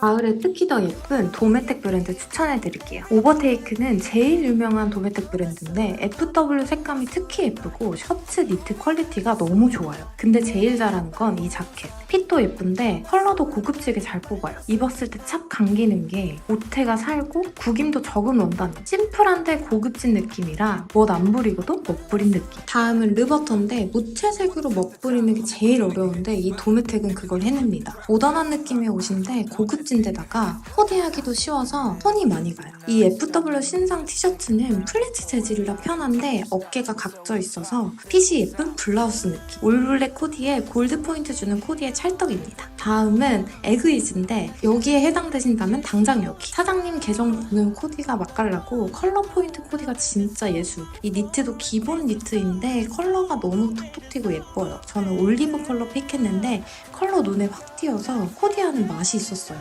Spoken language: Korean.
가을에 특히 더 예쁜 도메텍 브랜드 추천해드릴게요. 오버테이크는 제일 유명한 도메텍 브랜드인데 FW 색감이 특히 예쁘고 셔츠 니트 퀄리티가 너무 좋아요. 근데 제일 잘하는 건 이 자켓. 핏도 예쁜데 컬러도 고급지게 잘 뽑아요. 입었을 때 착 감기는 게 옷태가 살고 구김도 적은 원단. 심플한데 고급진 느낌이라 멋 안 부리고도 멋부린 느낌. 다음은 르버터인데 무채색으로 멋부리는 게 제일 어려운데 이 도메텍은 그걸 해냅니다. 모던한 느낌의 옷인데 고급 진데다가 코디하기도 쉬워서 손이 많이 가요. 이 FW 신상 티셔츠는 플리츠 재질이라 편한데 어깨가 각져 있어서 핏이 예쁜 블라우스 느낌. 올블랙 코디에 골드 포인트 주는 코디의 찰떡입니다. 다음은 에그이즈인데 여기에 해당되신다면 당장 여기. 사장님 계정 보는 코디가 맛깔나고 컬러 포인트 코디가 진짜 예술. 이 니트도 기본 니트인데 컬러가 너무 톡톡 튀고 예뻐요. 저는 올리브 컬러 픽했는데 컬러 눈에 확 띄어서 코디하는 맛이 있었어요.